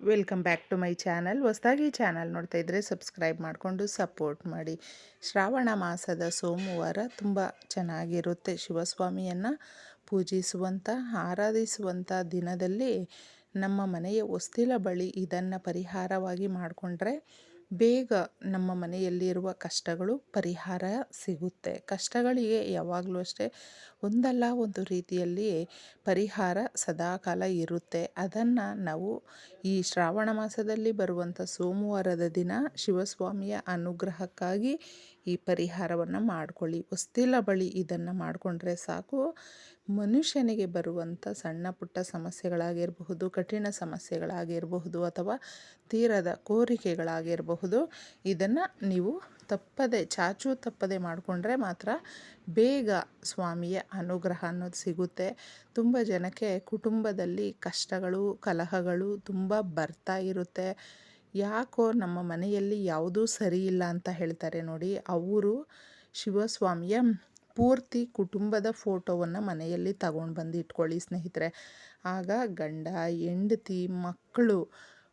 Welcome back to my channel. ಹೊಸದಾಗಿ channel ನೋಡ್ತಾ ಇದ್ದರೆ ಸಬ್ಸ್ಕ್ರೈಬ್ ಮಾಡಿಕೊಂಡು ಸಪೋರ್ಟ್ ಮಾಡಿ. ಶ್ರಾವಣ ಮಾಸದ ಸೋಮವಾರ ತುಂಬ ಚೆನ್ನಾಗಿರುತ್ತೆ. ಶಿವಸ್ವಾಮಿಯನ್ನು ಪೂಜಿಸುವಂಥ ಆರಾಧಿಸುವಂಥ ದಿನದಲ್ಲಿ ನಮ್ಮ ಮನೆಯ ಹೊಸ್ತಿಲ ಬಳಿ ಇದನ್ನು ಪರಿಹಾರವಾಗಿ ಮಾಡಿಕೊಂಡ್ರೆ ಬೇಗ ನಮ್ಮ ಮನೆಯಲ್ಲಿರುವ ಕಷ್ಟಗಳು ಪರಿಹಾರ ಸಿಗುತ್ತೆ. ಕಷ್ಟಗಳಿಗೆ ಯಾವಾಗಲೂ ಅಷ್ಟೇ ಒಂದಲ್ಲ ಒಂದು ರೀತಿಯಲ್ಲಿ ಪರಿಹಾರ ಸದಾಕಾಲ ಇರುತ್ತೆ. ಅದನ್ನು ನಾವು ಈ ಶ್ರಾವಣ ಮಾಸದಲ್ಲಿ ಬರುವಂಥ ಸೋಮವಾರದ ದಿನ ಶಿವಸ್ವಾಮಿಯ ಅನುಗ್ರಹಕ್ಕಾಗಿ ಈ ಪರಿಹಾರವನ್ನು ಮಾಡಿಕೊಳ್ಳಿ. ಹೊಸ್ತಿಲ ಬಳಿ ಇದನ್ನು ಮಾಡಿಕೊಂಡ್ರೆ ಸಾಕು. ಮನುಷ್ಯನಿಗೆ ಬರುವಂಥ ಸಣ್ಣ ಪುಟ್ಟ ಸಮಸ್ಯೆಗಳಾಗಿರಬಹುದು, ಕಠಿಣ ಸಮಸ್ಯೆಗಳಾಗಿರಬಹುದು ಅಥವಾ ತೀರದ ಕೋರಿಕೆಗಳಾಗಿರಬಹುದು, ಇದನ್ನು ನೀವು ತಪ್ಪದೆ, ಚಾಚು ತಪ್ಪದೆ ಮಾಡಿಕೊಂಡ್ರೆ ಮಾತ್ರ ಬೇಗ ಸ್ವಾಮಿಯ ಅನುಗ್ರಹ ಅನ್ನೋದು ಸಿಗುತ್ತೆ. ತುಂಬ ಜನಕ್ಕೆ ಕುಟುಂಬದಲ್ಲಿ ಕಷ್ಟಗಳು, ಕಲಹಗಳು ತುಂಬ ಬರ್ತಾ ಇರುತ್ತೆ. ಯಾಕೋ ನಮ್ಮ ಮನೆಯಲ್ಲಿ ಯಾವುದೂ ಸರಿ ಇಲ್ಲ ಅಂತ ಹೇಳ್ತಾರೆ ನೋಡಿ, ಅವರು ಶಿವಸ್ವಾಮಿಯ ಪೂರ್ತಿ ಕುಟುಂಬದ ಫೋಟೋವನ್ನು ಮನೆಯಲ್ಲಿ ತಗೊಂಡು ಬಂದು ಇಟ್ಕೊಳ್ಳಿ ಸ್ನೇಹಿತರೆ. ಆಗ ಗಂಡ, ಹೆಂಡತಿ, ಮಕ್ಕಳು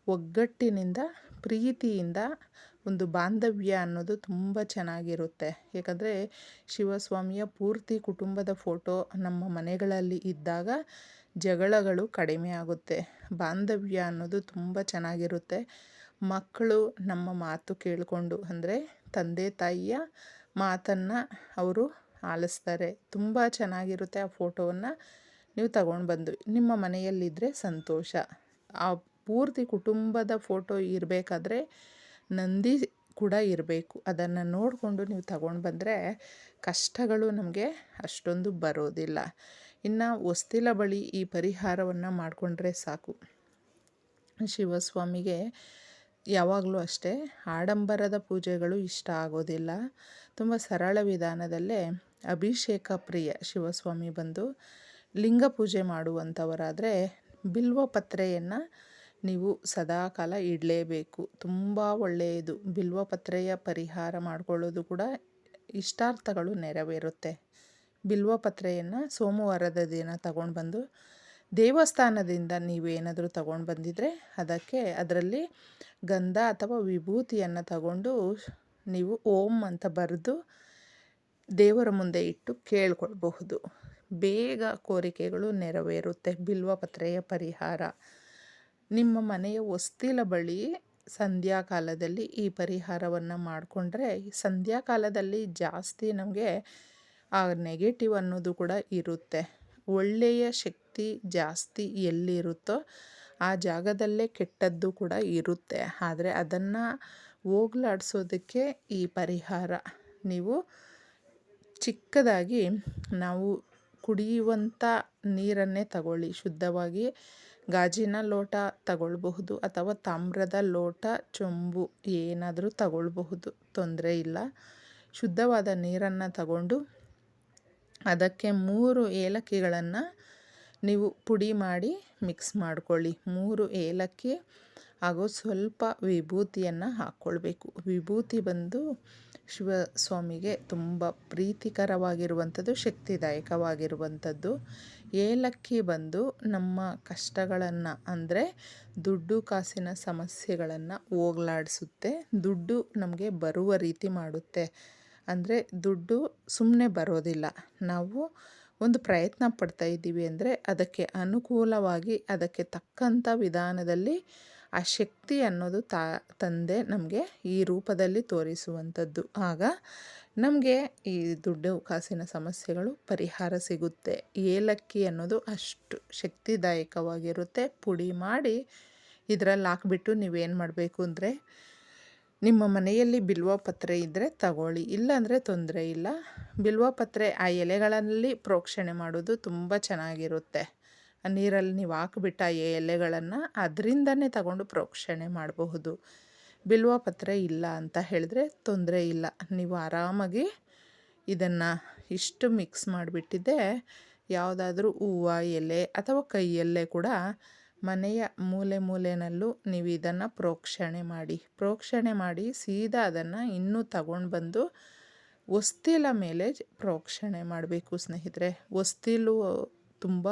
ಒಗ್ಗಟ್ಟಿನಿಂದ, ಪ್ರೀತಿಯಿಂದ ಒಂದು ಬಾಂಧವ್ಯ ಅನ್ನೋದು ತುಂಬ ಚೆನ್ನಾಗಿರುತ್ತೆ. ಏಕೆಂದರೆ ಶಿವಸ್ವಾಮಿಯ ಪೂರ್ತಿ ಕುಟುಂಬದ ಫೋಟೋ ನಮ್ಮ ಮನೆಗಳಲ್ಲಿ ಇದ್ದಾಗ ಜಗಳಗಳು ಕಡಿಮೆ ಆಗುತ್ತೆ. ಬಾಂಧವ್ಯ ಅನ್ನೋದು ತುಂಬ ಚೆನ್ನಾಗಿರುತ್ತೆ. ಮಕ್ಕಳು ನಮ್ಮ ಮಾತು ಕೇಳಿಕೊಂಡು ಅಂದರೆ ತಂದೆ ತಾಯಿಯ ಮಾತನ್ನು ಅವರು ಆಲಿಸ್ತಾರೆ. ತುಂಬ ಚೆನ್ನಾಗಿರುತ್ತೆ ಆ ಫೋಟೋವನ್ನು. ನೀವು ತಗೊಂಡು ಬಂದು, ನಿಮ್ಮ ಮನೆಯಲ್ಲಿದ್ದರೆ ಸಂತೋಷ. ಆ ಪೂರ್ತಿ ಕುಟುಂಬದ ಫೋಟೋ ಇರಬೇಕಾದ್ರೆ ನಂದಿ ಕೂಡ ಇರಬೇಕು. ಅದನ್ನು ನೋಡಿಕೊಂಡು ನೀವು ತಗೊಂಡು ಬಂದರೆ ಕಷ್ಟಗಳು ನಮಗೆ ಅಷ್ಟೊಂದು ಬರೋದಿಲ್ಲ. ಇನ್ನು ಹೊಸ್ತಿಲ ಬಳಿ ಈ ಪರಿಹಾರವನ್ನು ಮಾಡಿಕೊಂಡ್ರೆ ಸಾಕು. ಶಿವಸ್ವಾಮಿಗೆ ಯಾವಾಗಲೂ ಅಷ್ಟೇ ಆಡಂಬರದ ಪೂಜೆಗಳು ಇಷ್ಟ ಆಗೋದಿಲ್ಲ. ತುಂಬ ಸರಳ ವಿಧಾನದಲ್ಲೇ ಅಭಿಷೇಕ ಪ್ರಿಯ ಶಿವಸ್ವಾಮಿ ಬಂದು ಲಿಂಗ ಪೂಜೆ ಮಾಡುವಂಥವರಾದರೆ ಬಿಲ್ವ ಪತ್ರೆಯನ್ನು ನೀವು ಸದಾಕಾಲ ಇಡಲೇಬೇಕು. ತುಂಬ ಒಳ್ಳೆಯದು. ಬಿಲ್ವಪತ್ರೆಯ ಪರಿಹಾರ ಮಾಡಿಕೊಳ್ಳೋದು ಕೂಡ ಇಷ್ಟಾರ್ಥಗಳು ನೆರವೇರುತ್ತೆ. ಬಿಲ್ವಪತ್ರೆಯನ್ನು ಸೋಮವಾರದ ದಿನ ತಗೊಂಡು ಬಂದು ದೇವಸ್ಥಾನದಿಂದ ನೀವೇನಾದರೂ ತಗೊಂಡು ಬಂದಿದ್ರೆ ಅದಕ್ಕೆ ಅದರಲ್ಲಿ ಗಂಧ ಅಥವಾ ವಿಭೂತಿಯನ್ನು ತಗೊಂಡು ನೀವು ಓಂ ಅಂತ ಬರೆದು ದೇವರ ಮುಂದೆ ಇಟ್ಟು ಕೇಳ್ಕೊಳ್ಬಹುದು. ಬೇಗ ಕೋರಿಕೆಗಳು ನೆರವೇರುತ್ತೆ. ಬಿಲ್ವಪತ್ರೆಯ ಪರಿಹಾರ. ನಿಮ್ಮ ಮನೆಯ ಹೊಸ್ತಿಲ ಬಳಿ ಸಂಧ್ಯಾಕಾಲದಲ್ಲಿ ಈ ಪರಿಹಾರವನ್ನು ಮಾಡಿಕೊಂಡ್ರೆ ಸಂಧ್ಯಾಕಾಲದಲ್ಲಿ ಜಾಸ್ತಿ ನಮಗೆ ಆ ನೆಗೆಟಿವ್ ಅನ್ನೋದು ಕೂಡ ಇರುತ್ತೆ. ಒಳ್ಳೆಯ ಶಕ್ತಿ ಜಾಸ್ತಿ ಎಲ್ಲಿರುತ್ತೋ ಆ ಜಾಗದಲ್ಲೇ ಕೆಟ್ಟದ್ದು ಕೂಡ ಇರುತ್ತೆ. ಆದರೆ ಅದನ್ನು ಹೋಗ್ಲಾಡ್ಸೋದಕ್ಕೆ ಈ ಪರಿಹಾರ. ನೀವು ಚಿಕ್ಕದಾಗಿ ನಾವು ಕುಡಿಯುವಂಥ ನೀರನ್ನೇ ತಗೊಳ್ಳಿ. ಶುದ್ಧವಾಗಿ ಗಾಜಿನ ಲೋಟ ತಗೊಳ್ಬಹುದು ಅಥವಾ ತಾಮ್ರದ ಲೋಟ, ಚೊಂಬು ಏನಾದರೂ ತಗೊಳ್ಬಹುದು. ತೊಂದರೆ ಇಲ್ಲ. ಶುದ್ಧವಾದ ನೀರನ್ನು ತಗೊಂಡು ಅದಕ್ಕೆ ಮೂರು ಏಲಕ್ಕಿಗಳನ್ನು ನೀವು ಪುಡಿ ಮಾಡಿ ಮಿಕ್ಸ್ ಮಾಡಿಕೊಳ್ಳಿ. ಮೂರು ಏಲಕ್ಕಿ ಹಾಗೂ ಸ್ವಲ್ಪ ವಿಭೂತಿಯನ್ನು ಹಾಕ್ಕೊಳ್ಬೇಕು. ವಿಭೂತಿ ಬಂದು ಶಿವಸ್ವಾಮಿಗೆ ತುಂಬ ಪ್ರೀತಿಕರವಾಗಿರುವಂಥದ್ದು, ಶಕ್ತಿದಾಯಕವಾಗಿರುವಂಥದ್ದು. ಏಲಕ್ಕಿ ಬಂದು ನಮ್ಮ ಕಷ್ಟಗಳನ್ನು, ಅಂದರೆ ದುಡ್ಡು ಕಾಸಿನ ಸಮಸ್ಯೆಗಳನ್ನು ಹೋಗ್ಲಾಡಿಸುತ್ತೆ. ದುಡ್ಡು ನಮಗೆ ಬರುವ ರೀತಿ ಮಾಡುತ್ತೆ. ಅಂದರೆ ದುಡ್ಡು ಸುಮ್ಮನೆ ಬರೋದಿಲ್ಲ. ನಾವು ಒಂದು ಪ್ರಯತ್ನ ಪಡ್ತಾ ಇದ್ದೀವಿ ಅಂದರೆ ಅದಕ್ಕೆ ಅನುಕೂಲವಾಗಿ ಅದಕ್ಕೆ ತಕ್ಕಂಥ ವಿಧಾನದಲ್ಲಿ ಆ ಶಕ್ತಿ ಅನ್ನೋದು ತಾ, ತಂದೆ ನಮಗೆ ಈ ರೂಪದಲ್ಲಿ ತೋರಿಸುವಂಥದ್ದು. ಆಗ ನಮಗೆ ಈ ದುಡ್ಡು, ಕಾಸಿನ ಸಮಸ್ಯೆಗಳು ಪರಿಹಾರ ಸಿಗುತ್ತೆ. ಏಲಕ್ಕಿ ಅನ್ನೋದು ಅಷ್ಟು ಶಕ್ತಿದಾಯಕವಾಗಿರುತ್ತೆ. ಪುಡಿ ಮಾಡಿ ಇದರಲ್ಲಿ ಹಾಕ್ಬಿಟ್ಟು ನೀವೇನು ಮಾಡಬೇಕು ಅಂದರೆ, ನಿಮ್ಮ ಮನೆಯಲ್ಲಿ ಬಿಲ್ವ ಪತ್ರೆ ಇದ್ದರೆ ತಗೊಳ್ಳಿ. ಇಲ್ಲಾಂದರೆ ತೊಂದರೆ ಇಲ್ಲ. ಬಿಲ್ವ ಪತ್ರೆ ಆ ಎಲೆಗಳಲ್ಲಿ ಪ್ರೋಕ್ಷಣೆ ಮಾಡೋದು ತುಂಬ ಚೆನ್ನಾಗಿರುತ್ತೆ. ನೀರಲ್ಲಿ ನೀವು ಹಾಕ್ಬಿಟ್ಟ ಎಲೆಗಳನ್ನು ಅದರಿಂದನೇ ತಗೊಂಡು ಪ್ರೋಕ್ಷಣೆ ಮಾಡಬಹುದು. ಬಿಲ್ವ ಪತ್ರೆ ಇಲ್ಲ ಅಂತ ಹೇಳಿದ್ರೆ ತೊಂದರೆ ಇಲ್ಲ. ನೀವು ಆರಾಮಾಗಿ ಇದನ್ನು ಇಷ್ಟು ಮಿಕ್ಸ್ ಮಾಡಿಬಿಟ್ಟಿದ್ದೆ, ಯಾವುದಾದ್ರೂ ಹೂವು, ಎಲೆ ಅಥವಾ ಕೈಯಲ್ಲೇ ಕೂಡ ಮನೆಯ ಮೂಲೆ ಮೂಲೆಯಲ್ಲೂ ನೀವು ಇದನ್ನು ಪ್ರೋಕ್ಷಣೆ ಮಾಡಿ. ಪ್ರೋಕ್ಷಣೆ ಮಾಡಿ ಸೀದಾ ಅದನ್ನು ಇನ್ನೂ ತಗೊಂಡು ಬಂದು ಹೊಸ್ತಿಲ ಮೇಲೆ ಪ್ರೋಕ್ಷಣೆ ಮಾಡಬೇಕು ಸ್ನೇಹಿತರೆ. ಹೊಸ್ತಿಲು ತುಂಬ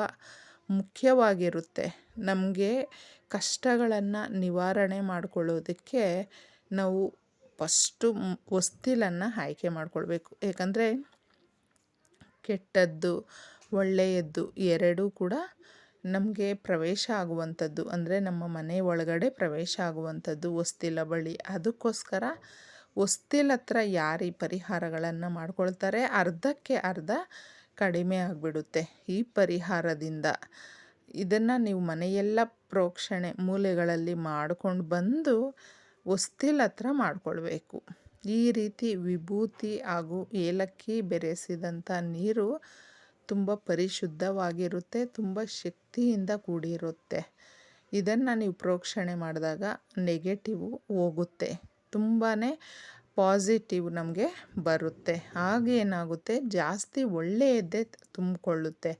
ಮುಖ್ಯವಾಗಿರುತ್ತೆ. ನಮಗೆ ಕಷ್ಟಗಳನ್ನು ನಿವಾರಣೆ ಮಾಡಿಕೊಳ್ಳೋದಕ್ಕೆ ನಾವು ಫಸ್ಟು ಹೊಸ್ತಿಲನ್ನು ಆಯ್ಕೆ ಮಾಡಿಕೊಳ್ಬೇಕು. ಏಕೆಂದರೆ ಕೆಟ್ಟದ್ದು, ಒಳ್ಳೆಯದ್ದು ಎರಡೂ ಕೂಡ ನಮಗೆ ಪ್ರವೇಶ ಆಗುವಂಥದ್ದು. ಅಂದರೆ ನಮ್ಮ ಮನೆ ಒಳಗಡೆ ಪ್ರವೇಶ ಆಗುವಂಥದ್ದು, ಹೊಸ್ತಿಲ ಬಳಿ. ಅದಕ್ಕೋಸ್ಕರ ಹೊಸ್ತಿಲ ಹತ್ರ ಯಾರು ಪರಿಹಾರಗಳನ್ನು ಮಾಡ್ಕೊಳ್ತಾರೆ? ಅರ್ಧಕ್ಕೆ ಅರ್ಧ ಕಡಿಮೆ ಆಗಿಬಿಡುತ್ತೆ. ಈ ಪರಿಹಾರದಿಂದ ಇದನ್ನು ನೀವು ಮನೆಯೆಲ್ಲ ಪ್ರೋಕ್ಷಣೆ ಮೂಲೆಗಳಲ್ಲಿ ಮಾಡ್ಕೊಂಡು ಬಂದು ಹೊಸ್ತಿಲ ಹತ್ರ ಮಾಡಿಕೊಳ್ಬೇಕು. ಈ ರೀತಿ ವಿಭೂತಿ ಹಾಗೂ ಏಲಕ್ಕಿ ಬೆರೆಸಿದಂಥ ನೀರು ತುಂಬ ಪರಿಶುದ್ಧವಾಗಿರುತ್ತೆ, ತುಂಬ ಶಕ್ತಿಯಿಂದ ಕೂಡಿರುತ್ತೆ. ಇದನ್ನು ನೀವು ಪ್ರೋಕ್ಷಣೆ ಮಾಡಿದಾಗ ನೆಗೆಟಿವು ಹೋಗುತ್ತೆ. ತುಂಬಾ ಪಾಸಿಟಿವ್ ನಮಗೆ ಬರುತ್ತೆ. ಏನಾಗುತ್ತೆ? ಜಾಸ್ತಿ ಒಳ್ಳೆಯದ್ದೇ ತುಂಬಿಕೊಳ್ಳುತ್ತೆ.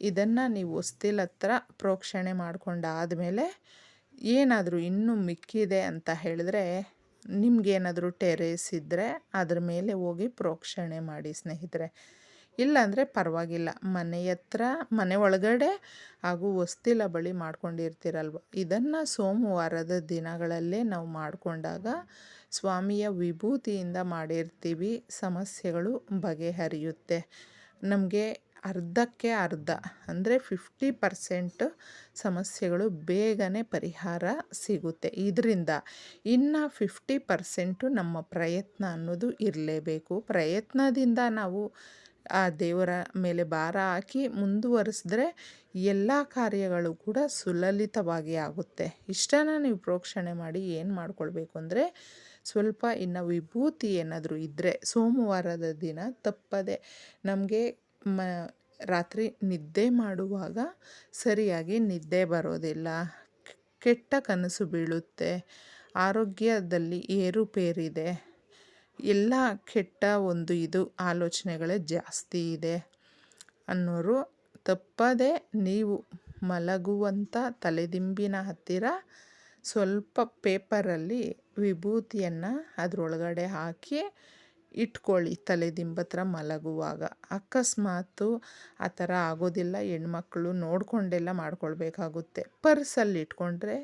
ಇದನ್ನು ನೀವು ಹೊಸ್ತಿಲ ಹತ್ರ ಪ್ರೋಕ್ಷಣೆ ಮಾಡ್ಕೊಂಡಾದಮೇಲೆ ಏನಾದರೂ ಇನ್ನೂ ಮಿಕ್ಕಿದೆ ಅಂತ ಹೇಳಿದ್ರೆ ನಿಮಗೇನಾದರೂ ಟೆರೇಸ್ ಇದ್ದರೆ ಅದ್ರ ಮೇಲೆ ಹೋಗಿ ಪ್ರೋಕ್ಷಣೆ ಮಾಡಿ ಸ್ನೇಹಿತರೆ. ಇಲ್ಲಾಂದರೆ ಪರವಾಗಿಲ್ಲ. ಮನೆ ಹತ್ರ ಮನೆ ಒಳಗಡೆ ಹಾಗೂ ವಸ್ತಿಲ ಬಳಿ ಮಾಡ್ಕೊಂಡಿರ್ತೀರಲ್ವ? ಇದನ್ನು ಸೋಮವಾರದ ದಿನಗಳಲ್ಲೇ ನಾವು ಮಾಡಿಕೊಂಡಾಗ ಸ್ವಾಮಿಯ ವಿಭೂತಿಯಿಂದ ಮಾಡಿರ್ತೀವಿ. ಸಮಸ್ಯೆಗಳು ಬಗೆಹರಿಯುತ್ತೆ. ನಮಗೆ ಅರ್ಧಕ್ಕೆ ಅರ್ಧ, ಅಂದರೆ ಫಿಫ್ಟಿ ಪರ್ಸೆಂಟ್ ಸಮಸ್ಯೆಗಳು ಬೇಗನೆ ಪರಿಹಾರ ಸಿಗುತ್ತೆ. ಇದರಿಂದ ಇನ್ನು ಫಿಫ್ಟಿ ಪರ್ಸೆಂಟು ನಮ್ಮ ಪ್ರಯತ್ನ ಅನ್ನೋದು ಇರಲೇಬೇಕು. ಪ್ರಯತ್ನದಿಂದ ನಾವು ಆ ದೇವರ ಮೇಲೆ ಭಾರ ಹಾಕಿ ಮುಂದುವರಿಸಿದ್ರೆ ಎಲ್ಲ ಕಾರ್ಯಗಳು ಕೂಡ ಸುಲಲಿತವಾಗಿ ಆಗುತ್ತೆ. ಇಷ್ಟನ್ನು ನೀವು ಪ್ರೋಕ್ಷಣೆ ಮಾಡಿ ಏನು ಮಾಡ್ಕೊಳ್ಬೇಕು ಅಂದರೆ ಸ್ವಲ್ಪ ಇನ್ನು ವಿಭೂತಿ ಏನಾದರೂ ಇದ್ದರೆ ಸೋಮವಾರದ ದಿನ ತಪ್ಪದೆ ನಮಗೆ ಮ ರಾತ್ರಿ ನಿದ್ದೆ ಮಾಡುವಾಗ ಸರಿಯಾಗಿ ನಿದ್ದೆ ಬರೋದಿಲ್ಲ. ಕೆಟ್ಟ ಕನಸು ಬೀಳುತ್ತೆ. ಆರೋಗ್ಯದಲ್ಲಿ ಏರುಪೇರಿದೆ. ಎಲ್ಲ ಕೆಟ್ಟ ಒಂದು ಇದು ಆಲೋಚನೆಗಳೇ ಜಾಸ್ತಿ ಇದೆ ಅನ್ನೋರು ತಪ್ಪದೆ ನೀವು ಮಲಗುವಂಥ ತಲೆದಿಂಬಿನ ಹತ್ತಿರ ಸ್ವಲ್ಪ ಪೇಪರಲ್ಲಿ ವಿಭೂತಿಯನ್ನು ಅದರೊಳಗಡೆ ಹಾಕಿ ಇಟ್ಕೊಳ್ಳಿ ತಲೆದಿಂಬತ್ರ ಮಲಗುವಾಗ. ಅಕಸ್ಮಾತು ಆ ಥರ ಆಗೋದಿಲ್ಲ, ಹೆಣ್ಮಕ್ಳು ನೋಡಿಕೊಂಡೆಲ್ಲ ಮಾಡ್ಕೊಳ್ಬೇಕಾಗುತ್ತೆ. ಪರ್ಸಲ್ಲಿ ಇಟ್ಕೊಂಡ್ರೆ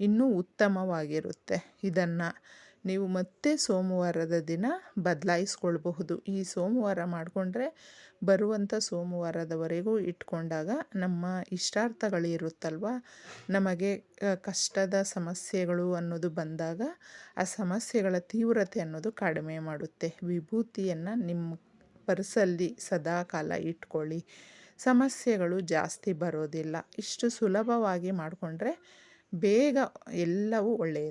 ಇನ್ನೂ ಉತ್ತಮವಾಗಿರುತ್ತೆ ಇದನ್ನು. ನೀವು ಮತ್ತೆ ಸೋಮವಾರದ ದಿನ ಬದಲಾಯಿಸ್ಕೊಳ್ಬಹುದು. ಈ ಸೋಮವಾರ ಮಾಡಿಕೊಂಡ್ರೆ ಬರುವಂಥ ಸೋಮವಾರದವರೆಗೂ ಇಟ್ಕೊಂಡಾಗ ನಮ್ಮ ಇಷ್ಟಾರ್ಥಗಳಿರುತ್ತಲ್ವ ನಮಗೆ ಕಷ್ಟದ ಸಮಸ್ಯೆಗಳು ಅನ್ನೋದು ಬಂದಾಗ ಆ ಸಮಸ್ಯೆಗಳ ತೀವ್ರತೆ ಅನ್ನೋದು ಕಡಿಮೆ ಮಾಡುತ್ತೆ. ವಿಭೂತಿಯನ್ನು ನಿಮ್ಮ ಪರ್ಸಲ್ಲಿ ಸದಾ ಕಾಲ ಇಟ್ಕೊಳ್ಳಿ. ಸಮಸ್ಯೆಗಳು ಜಾಸ್ತಿ ಬರೋದಿಲ್ಲ. ಇಷ್ಟು ಸುಲಭವಾಗಿ ಮಾಡಿಕೊಂಡ್ರೆ ಬೇಗ ಎಲ್ಲವೂ ಒಳ್ಳೆಯದು